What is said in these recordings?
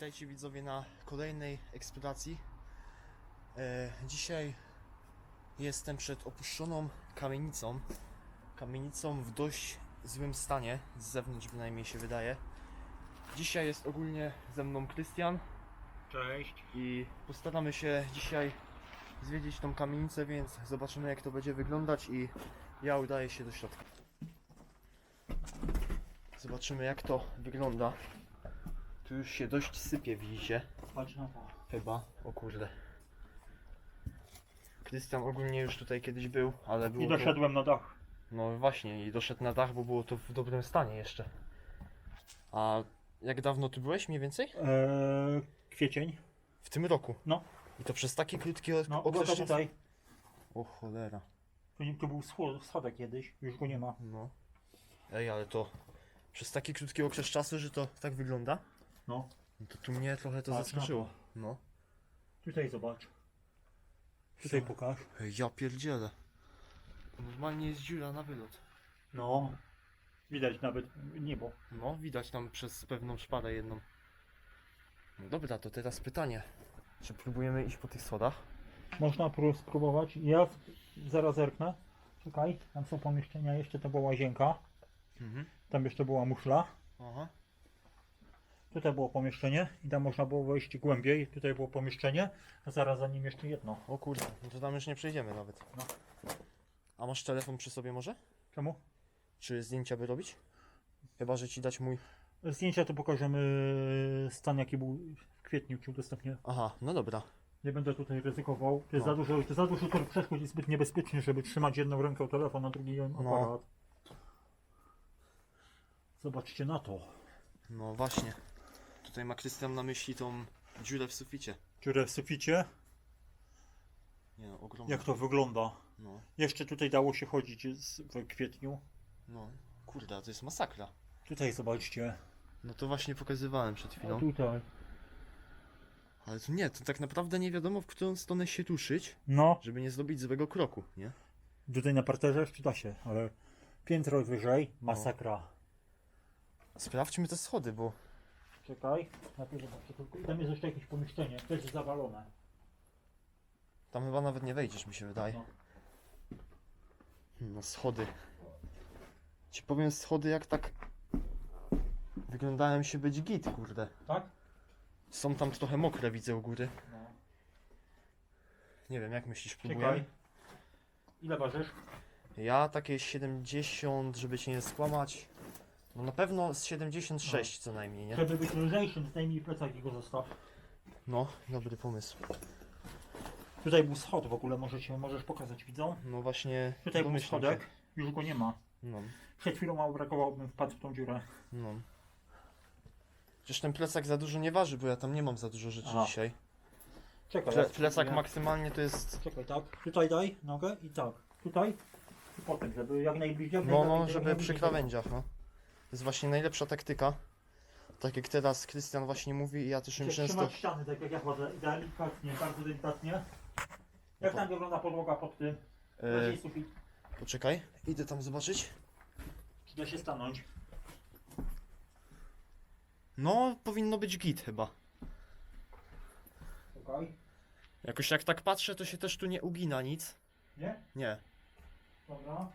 Witajcie widzowie na kolejnej eksploracji. E, dzisiaj jestem przed opuszczoną kamienicą. Kamienicą w dość złym stanie, z zewnątrz bynajmniej się wydaje. Dzisiaj jest ogólnie ze mną Krystian Cześć. i postaramy się dzisiaj zwiedzić tą kamienicę, więc zobaczymy jak to będzie wyglądać i ja udaję się do środka. Zobaczymy jak to wygląda. Tu już się dość sypie, widzicie? Patrz na to. Chyba. O kurde. Krystian ogólnie już tutaj kiedyś był, ale było I to... doszedłem na dach. No właśnie, i doszedł na dach, bo było to w dobrym stanie jeszcze. A jak dawno tu byłeś mniej więcej? Eee, kwiecień. W tym roku. No. I to przez taki krótki ok- No, okres uwaga czasu? tutaj. O cholera. Tu, tu był schod- schodek kiedyś, już go nie ma. No. Ej, ale to przez taki krótki okres czasu, że to tak wygląda? No. No to tu mnie trochę to Patrz na zaskoczyło. No. Tutaj zobacz. Tutaj pokaż. Ej, ja pierdzielę. Normalnie jest dziura na wylot. No. Widać nawet niebo. No, widać tam przez pewną szparę jedną. No dobra, to teraz pytanie. Czy próbujemy iść po tych schodach? Można pró- spróbować. Ja zaraz zerknę. Czekaj, tam są pomieszczenia. Jeszcze to była łazienka. Mhm. Tam jeszcze była muszla. Aha. Tutaj było pomieszczenie i tam można było wejść głębiej. Tutaj było pomieszczenie, a zaraz za nim jeszcze jedno. O kurde, no to tam już nie przejdziemy nawet. No. A masz telefon przy sobie może? Czemu? Czy zdjęcia by robić? Chyba, że ci dać mój... Zdjęcia to pokażemy stan jaki był w kwietniu ci udostępnię. Aha, no dobra. Nie będę tutaj ryzykował. To jest No. za dużo, to jest za dużo tor przeszkód i zbyt niebezpiecznie, żeby trzymać jedną ręką telefon, a drugi aparat. No. Zobaczcie na to. No właśnie. Tutaj ma Krystian na myśli tą dziurę w suficie. Dziurę w suficie. Nie no, ogromna. Jak to wygląda? No, Jeszcze tutaj dało się chodzić z- w kwietniu. no. Kurde, a to jest masakra. Tutaj zobaczcie. No to właśnie pokazywałem przed A chwilą. tutaj. Ale to nie, to tak naprawdę nie wiadomo w którą stronę się ruszyć, No, żeby nie zrobić złego kroku, nie? tutaj na parterze jeszcze da się, ale piętro wyżej, masakra. Sprawdźmy te schody, bo Czekaj, najpierw zobaczę tylko. I tam jest jeszcze jakieś pomieszczenie, też zawalone. tam chyba nawet nie wejdziesz, mi się wydaje. No. No schody. Ci powiem schody jak tak wyglądają się być git, kurde. Tak? Są tam trochę mokre, widzę u góry. No. Nie wiem, jak myślisz, Czekaj. Ile ważysz? Ja takie 70, żeby cię nie skłamać. No na pewno z 76 co najmniej, nie? Żeby być lżejszym, zdejmij plecak i go zostaw. No, dobry pomysł. Tutaj był schod w ogóle, możecie, możesz pokazać widzom. No właśnie, Tutaj był domyślam schodek, się. już go nie ma. No, Przed chwilą mało brakowało, bym wpadł w tą dziurę. no. Przecież ten plecak za dużo nie waży, bo ja tam nie mam za dużo rzeczy Aha. dzisiaj. Czekaj, Ple ja plecak spróbuję. maksymalnie to jest... Czekaj, tak. Tutaj daj nogę i tak. Tutaj i potem, żeby jak najbliżej. No, no, jak żeby najbliżej- przy krawędziach, no. To jest właśnie najlepsza taktyka. Tak jak teraz Krystian właśnie mówi i ja też im często... trzymać ściany, tak jak ja chodzę. Delikatnie, bardzo delikatnie. Jak No tam wygląda podłoga pod tym? E, sufit. poczekaj, idę tam zobaczyć. Czy da się stanąć? No, powinno być git chyba. Czekaj. Jakoś jak tak patrzę, to się też tu nie ugina nic. Nie? Nie. Dobra.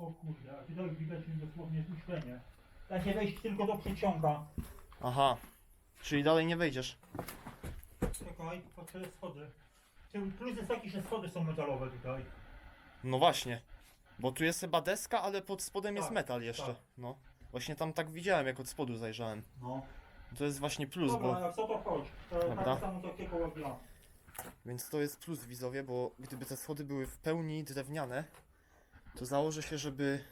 O kurde, a tutaj widać mi dosłownie zniszczenie. Da się wejść tylko do przyciąga. Aha. Czyli dalej nie wejdziesz. Czekaj, patrzę schody. Czyli Plus jest taki, że schody są metalowe tutaj. No właśnie. Bo tu jest chyba deska, ale pod spodem jest Tak, metal jeszcze. tak. No. Właśnie tam tak widziałem, jak od spodu zajrzałem. No. To jest właśnie plus, Dobra, bo... jak co to chodź. To Dobra. tak samo takiego jak ja. Więc to jest plus widzowie, bo gdyby te schody były w pełni drewniane, to założę się, żeby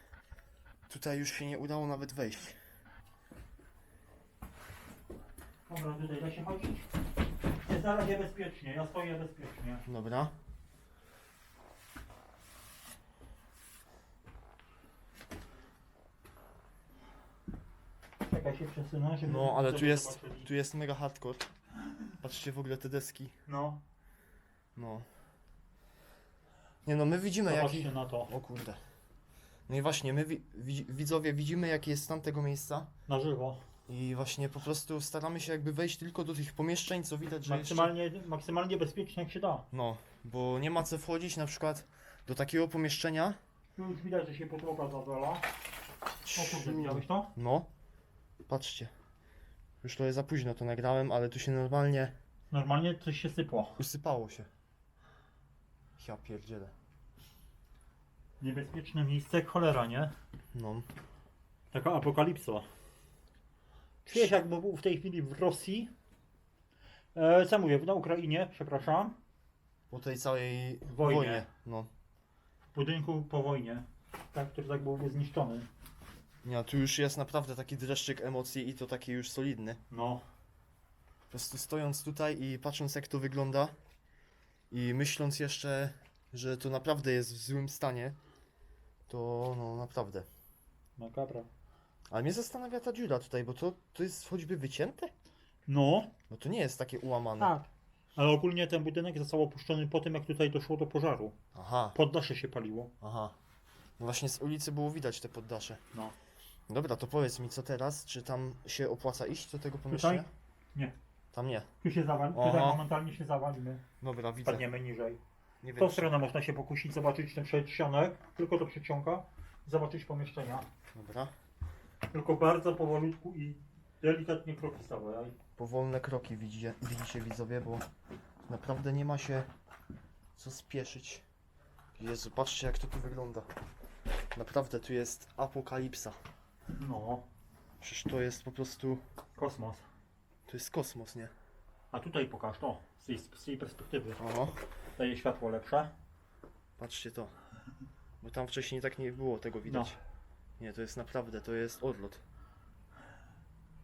tutaj już się nie udało nawet wejść. Dobra, tutaj da się chodzić. Jest na razie bezpiecznie, ja stoję bezpiecznie. Dobra. Czekaj się przesunę, żeby... No, ale tu jest, zobaczyli. tu jest mega hardcore. Patrzcie w ogóle te deski. No, No. Nie no, my widzimy jaki... zobaczcie na to. O kurde. No i właśnie, my wi- wi- widzowie widzimy jaki jest stan tego miejsca Na żywo. i właśnie po prostu staramy się jakby wejść tylko do tych pomieszczeń, co widać, że jeszcze... Maksymalnie, maksymalnie bezpiecznie jak się da. No, bo nie ma co wchodzić na przykład do takiego pomieszczenia. Tu już widać, że się podłoga zawala. O kurde, widziałeś to? No, patrzcie. Już trochę za późno to nagrałem, ale tu się normalnie Normalnie coś się sypło. usypało się. Ja pierdzielę. Niebezpieczne miejsce, cholera, nie? No, Taka apokalipsa. Czujesz jakby był w tej chwili w Rosji. E, co mówię, na Ukrainie, przepraszam. po tej całej Wojnie. wojnie. No. W budynku po wojnie. Tak, który tak byłby zniszczony. Nie, tu już jest naprawdę taki dreszczyk emocji i to taki już solidny. No. Po prostu stojąc tutaj i patrząc jak to wygląda i myśląc jeszcze, że to naprawdę jest w złym stanie, to no naprawdę. Makabra. Ale mnie zastanawia ta dziura tutaj, bo to, to jest choćby wycięte? No, No to nie jest takie ułamane. tak. Ale ogólnie ten budynek został opuszczony po tym, jak tutaj doszło do pożaru. Aha, Poddasze się paliło. aha. No właśnie z ulicy było widać te poddasze. No. Dobra, to powiedz mi co teraz, czy tam się opłaca iść do tego pomieszczenia? Nie. Tam nie. Tu się zawali, Aha. tutaj momentalnie się zawalimy. Dobra, widzę. Padniemy niżej. Nie W wiem. tą czy- stronę można się pokusić, zobaczyć ten przedsionek, tylko to przeciąga, zobaczyć pomieszczenia. Dobra. Tylko bardzo powolutku i delikatnie kroki stawiaj. Powolne kroki widzicie, widzicie widzowie, bo naprawdę nie ma się co spieszyć. Jezu, patrzcie jak to tu wygląda. Naprawdę tu jest apokalipsa. No, Przecież to jest po prostu, kosmos. to jest kosmos, nie? A tutaj pokaż to, z tej, z tej perspektywy. Oho, Daje światło lepsze. patrzcie to. Bo tam wcześniej tak nie było tego widać. Nie, to jest naprawdę, to jest odlot.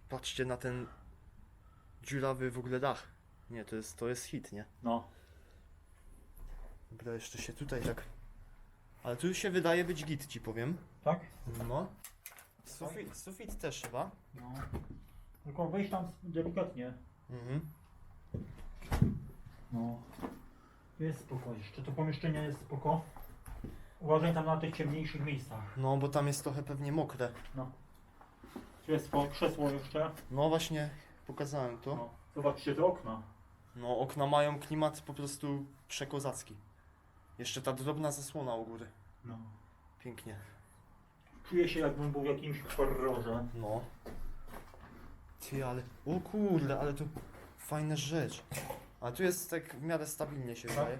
Patrzcie na ten dziurawy w ogóle dach. Nie, to jest, to jest hit, nie? No, Dobra, jeszcze się tutaj tak... Ale tu się wydaje być git, ci powiem. tak? No. Sufit, sufit też chyba. No. Tylko wejść tam delikatnie. Mhm. No. Jest spoko jeszcze, to pomieszczenie jest spoko. Uważaj tam na tych ciemniejszych miejscach. No, bo tam jest trochę pewnie mokre. No. Tu jest po- krzesło jeszcze. No właśnie, pokazałem to. No. Zobaczcie te okna. No, okna mają klimat po prostu przekozacki. Jeszcze ta drobna zasłona u góry. No. Pięknie. Czuję się jakbym był w jakimś horrorze. No. Ty, ale... O kurde, ale to fajna rzecz. A tu jest tak w miarę stabilnie się wydaje.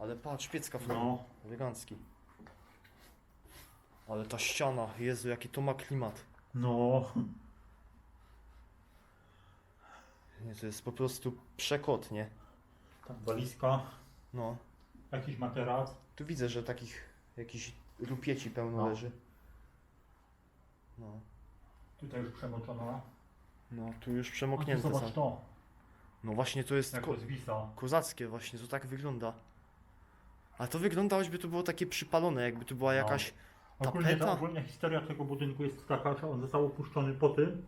Ale patrz, piecka w No. Elegancki. Ale ta ściana, Jezu, jaki to ma klimat. No. Nie, to jest po prostu przekot, nie? Tam walizka, No. jakiś materac. Tu widzę, że takich jakichś rupieci pełno No. leży. No. Tutaj już przemoczona. No, tu już A tu przemoknięte zobacz są. to, No właśnie, to jest jak ko to zwisa. kozackie właśnie, to tak wygląda. A to wygląda, jakby to było takie przypalone, jakby tu była No. jakaś... Ogólnie ta Tapeta? ogólna historia tego budynku jest taka, że on został opuszczony po tym,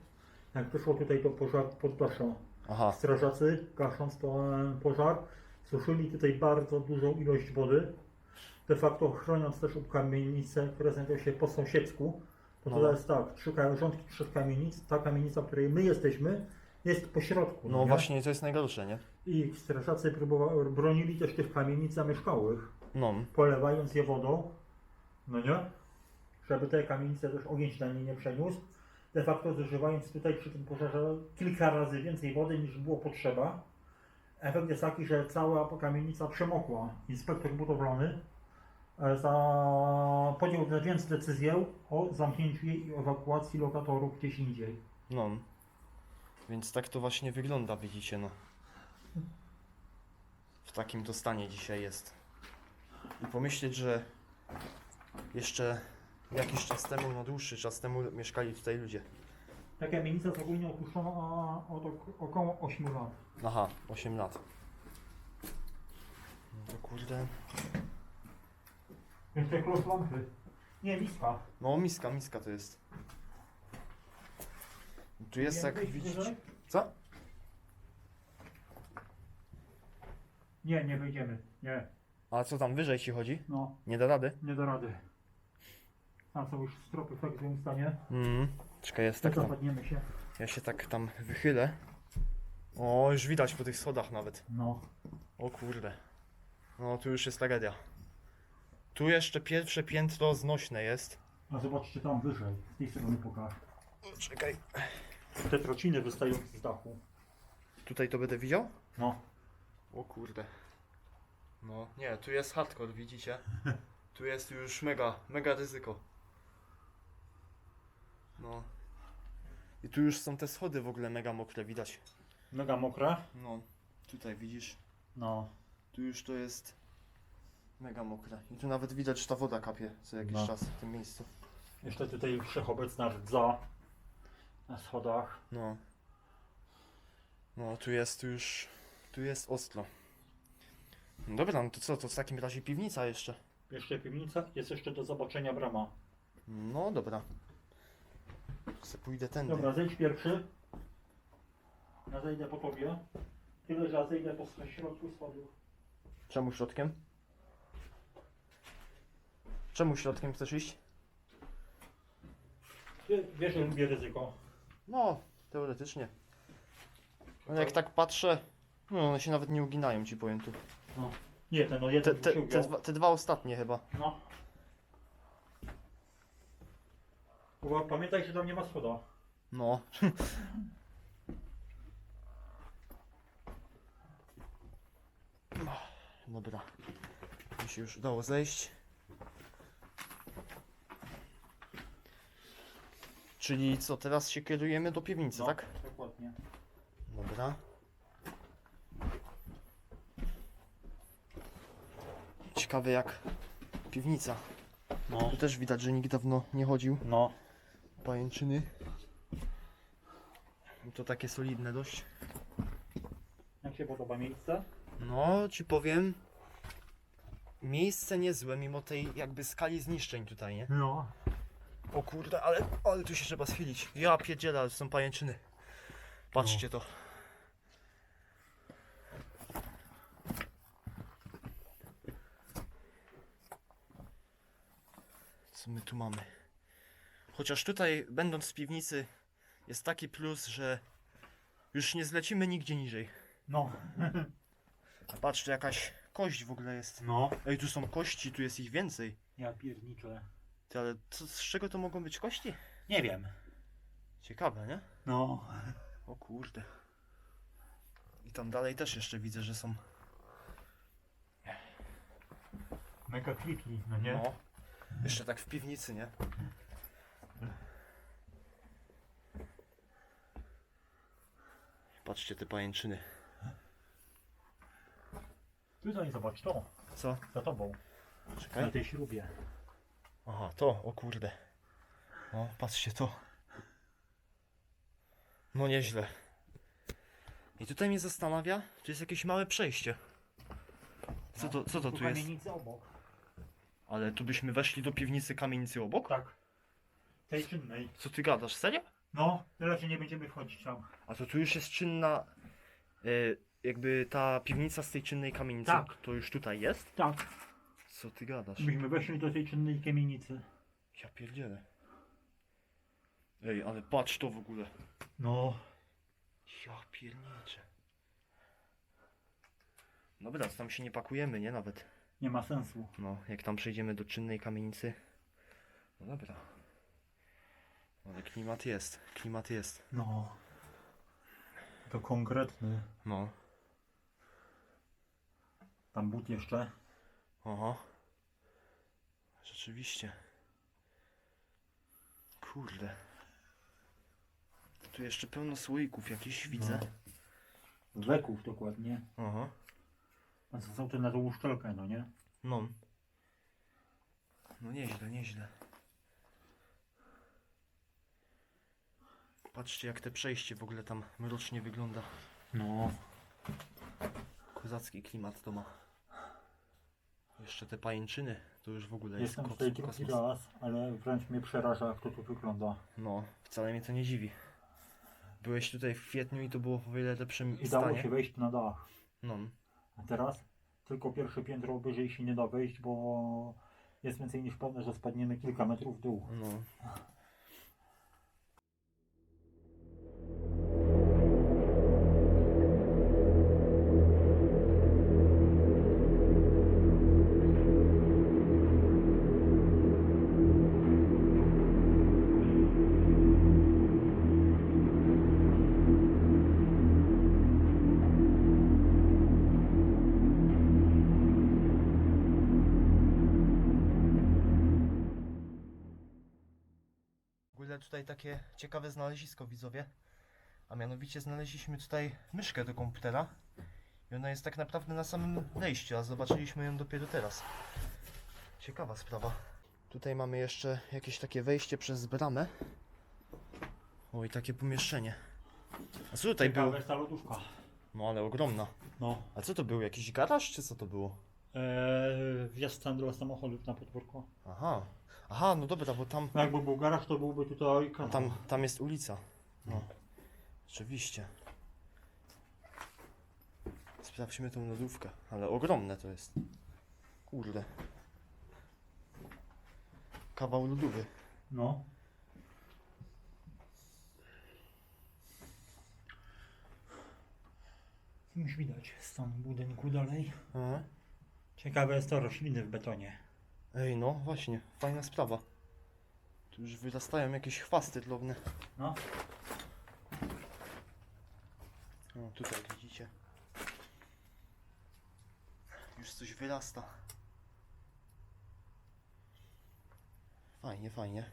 jak doszło tutaj do pożaru poddasza. Aha, Strażacy, gasząc ten pożar, suszyli tutaj bardzo dużą ilość wody. De facto chroniąc też kamienicę, które znajdują się po sąsiedzku. Bo No. to jest tak, trzy ka- rządki trzech kamienic, ta kamienica, w której my jesteśmy, jest po środku. no nie? właśnie, to jest najgorsze, nie? I strażacy próbowali, bronili też tych kamienic zamieszkałych, No, polewając je wodą, no nie? Żeby te kamienice też ogień się na nie nie przeniósł. De facto zużywając tutaj przy tym pożarze kilka razy więcej wody niż było potrzeba. Efekt jest taki, że cała kamienica przemokła. Inspektor budowlany e, za... podjął więc decyzję o zamknięciu jej i ewakuacji lokatorów gdzieś indziej. no. Więc tak to właśnie wygląda, widzicie, no. W takim to stanie dzisiaj jest. I pomyśleć, że jeszcze jakiś czas temu, no dłuższy czas temu mieszkali tutaj ludzie. Ta kamienica jest ogólnie opuszczona od ok- około 8 lat. Aha, 8 lat. No to kurde. Jeszcze klucz lampy. Nie, miska. No miska, miska to jest. Tu jest jak widzicie. Co? Nie, nie wejdziemy. Nie. A co tam wyżej ci chodzi? No, Nie da rady? nie da rady. Tam są już stropy w tak złym stanie. Mhm. Czekaj, jest Tak tak tam. zapadniemy się. Ja się tak tam wychylę. O, już widać po tych schodach nawet. No. O kurde. No, tu już jest tragedia. Tu jeszcze pierwsze piętro znośne jest. A zobaczcie tam wyżej. Z tej strony pokaż. O, czekaj. Te trociny wystają z dachu. Tutaj to będę widział? No. O kurde. No, nie, tu jest hardcore, widzicie? Tu jest już mega, mega ryzyko. No. I tu już są te schody w ogóle mega mokre, widać. Mega mokre. No, tutaj widzisz, No. tu już to jest mega mokre. I tu nawet widać, że ta woda kapie co jakiś No. czas w tym miejscu. Jeszcze tutaj wszechobecna rdza na schodach. No. No, tu jest już, tu jest ostro. No dobra, no to co, to w takim razie piwnica jeszcze. Jeszcze piwnica. Jest jeszcze do zobaczenia brama. No dobra. Se pójdę tędy. Dobra, zejdź pierwszy. Ja zejdę po tobie. Tyle, że ja zejdę po środku schodów. Czemu środkiem? Czemu środkiem chcesz iść? Ty wiesz, że lubię ryzyko. No, teoretycznie. No jak tak patrzę, no one się nawet nie uginają, ci powiem tu. Nie, ten no Te, jeden te, te, dwa, te dwa ostatnie chyba. No. Bo pamiętaj, że tam nie ma schoda. No. Dobra. Mi się już udało zejść. Czyli co, teraz się kierujemy do piwnicy, No, tak? Dokładnie. Dobra. Ciekawe jak piwnica. No. Tu też widać, że nikt dawno nie chodził. No. Pajęczyny. To takie solidne dość. Jak się podoba miejsce? No, ci powiem. Miejsce niezłe, mimo tej jakby skali zniszczeń tutaj, nie? No. O kurde, ale, ale tu się trzeba schylić. Ja pierdzielę, ale są pajęczyny. Patrzcie to. Co my tu mamy? Chociaż tutaj, będąc w piwnicy, jest taki plus, że już nie zlecimy nigdzie niżej. No. A patrz, tu jakaś kość w ogóle jest. No. Ej, tu są kości, tu jest ich więcej. Ja pierniczę. Ty, ale co, z czego to mogą być kości? Nie wiem. Ciekawe, nie? No. O kurde. I tam dalej też jeszcze widzę, że są. Mega creepy, no No. Jeszcze tak w piwnicy, nie? Patrzcie te pajęczyny. Tutaj zobacz to. Co? Za tobą. Czekaj. Na tej śrubie. Aha, to, o kurde. O, patrzcie to. No nieźle. I tutaj mnie zastanawia, tu jest jakieś małe przejście. Co to, co to tu jest? kamienicy obok. Ale tu byśmy weszli do piwnicy kamienicy obok? Tak. Tej czynnej. Co ty gadasz, serio? No, raczej nie będziemy wchodzić tam. A to tu już jest czynna, y, jakby ta piwnica z tej czynnej kamienicy, Tak. to już tutaj jest? Tak. Co ty gadasz? Myśmy weszli do tej czynnej kamienicy. Ja pierdzielę. Ej, ale patrz to w ogóle. No. Ja pierniczę. Dobra, tam się nie pakujemy, nie? Nawet. Nie ma sensu. No, jak tam przejdziemy do czynnej kamienicy. No dobra. Ale klimat jest, klimat jest. No. To konkretny. No. Tam but jeszcze. Oho. Rzeczywiście. Kurde. Tu jeszcze pełno słoików jakichś widzę. Weków dokładnie. Aha. A są te na tą uszczelkę, no nie? No. No nieźle, nieźle. Patrzcie jak te przejście w ogóle tam mrocznie wygląda. No. Kozacki klimat to ma. Jeszcze te pajęczyny, to już w ogóle jest Jestem kos- tutaj drugi kosmos. raz, ale wręcz mnie przeraża, jak to tu wygląda. No, wcale mnie to nie dziwi. Byłeś tutaj w kwietniu i to było w o wiele lepszym I dało stanie. się wejść na dach. No, A teraz tylko pierwsze piętro wyżej się nie da wejść, bo jest więcej niż pewne, że spadniemy kilka metrów w dół. No. Tutaj takie ciekawe znalezisko widzowie. A mianowicie znaleźliśmy tutaj myszkę do komputera. I ona jest tak naprawdę na samym wejściu, a zobaczyliśmy ją dopiero teraz. Ciekawa sprawa. Tutaj mamy jeszcze jakieś takie wejście przez bramę. Oj, takie pomieszczenie. A co tutaj było? Ciekawa jest ta lodówka. No ale ogromna. No. A co to był? Jakiś garaż, czy co to było? Eee, wjazd Sandro samochodów na podwórko. Aha. Aha, no dobra, bo tam No jakby był garaż, to byłby tutaj A kanał. tam, tam jest ulica. No. Rzeczywiście. Sprawdźmy tą lodówkę. Ale ogromne to jest. Kurde. Kawał lodówy. No. Już widać stan budynku dalej. Aha. Ciekawe jest to rośliny w betonie. Ej, no właśnie, fajna sprawa. Tu już wyrastają jakieś chwasty drobne. No. No, tutaj widzicie. Już coś wyrasta. Fajnie, fajnie.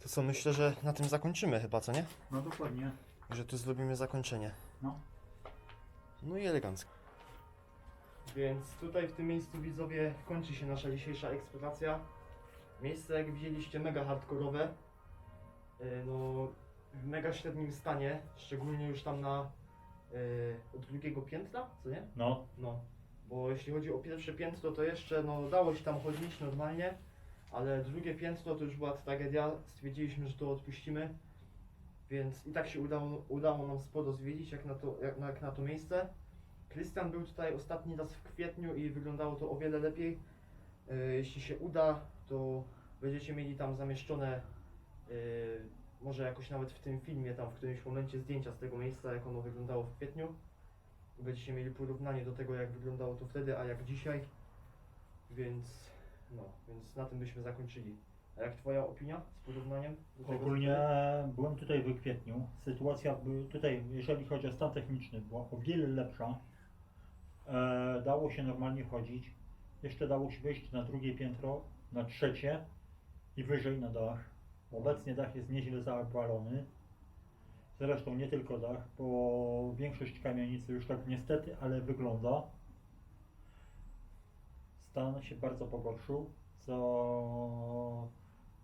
To co, myślę, że na tym zakończymy chyba, co nie? No dokładnie. Że tu zrobimy zakończenie. No. No i elegancko. Więc tutaj w tym miejscu widzowie kończy się nasza dzisiejsza eksploracja. Miejsce jak widzieliście mega hardkorowe. Yy, No w mega średnim stanie, szczególnie już tam na yy, od drugiego piętra, co nie? No. No, bo jeśli chodzi o pierwsze piętro, to jeszcze no, dało się tam chodzić normalnie, ale drugie piętro to już była tragedia. Stwierdziliśmy, że to odpuścimy, więc i tak się udało, udało nam sporo zwiedzić, jak na to, jak, jak na to miejsce. Krystian był tutaj ostatni raz w kwietniu i wyglądało to o wiele lepiej. E, Jeśli się uda, to będziecie mieli tam zamieszczone, e, może jakoś nawet w tym filmie, tam w którymś momencie zdjęcia z tego miejsca, jak ono wyglądało w kwietniu. Będziecie mieli porównanie do tego, jak wyglądało to wtedy, a jak dzisiaj. Już no, więc na tym byśmy zakończyli. A jak Twoja opinia z porównaniem? do tego, Ogólnie byłem tutaj w kwietniu. Sytuacja by, tutaj, jeżeli chodzi o stan techniczny, była o wiele lepsza. E, dało się normalnie chodzić. Jeszcze dało się wejść na drugie piętro, na trzecie i wyżej na dach. Obecnie dach jest nieźle zawalony. Zresztą nie tylko dach, bo większość kamienicy już tak niestety, ale wygląda. Stan się bardzo pogorszył, co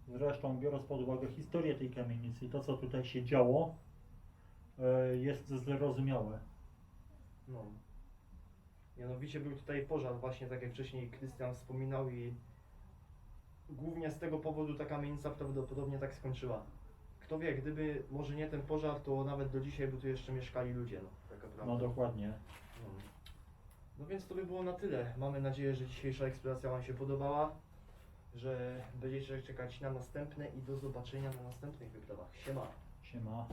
zresztą biorąc pod uwagę historię tej kamienicy to co tutaj się działo, e, jest zrozumiałe. No. Mianowicie był tutaj pożar, właśnie tak jak wcześniej Krystian wspominał i głównie z tego powodu ta kamienica prawdopodobnie tak skończyła. Kto wie, gdyby może nie ten pożar, to nawet do dzisiaj by tu jeszcze mieszkali ludzie, no, taka prawda. No dokładnie. No. no więc to by było na tyle. Mamy nadzieję, że dzisiejsza eksploracja Wam się podobała, że będziecie czekać na następne i do zobaczenia na następnych wyprawach. Siema! Siema.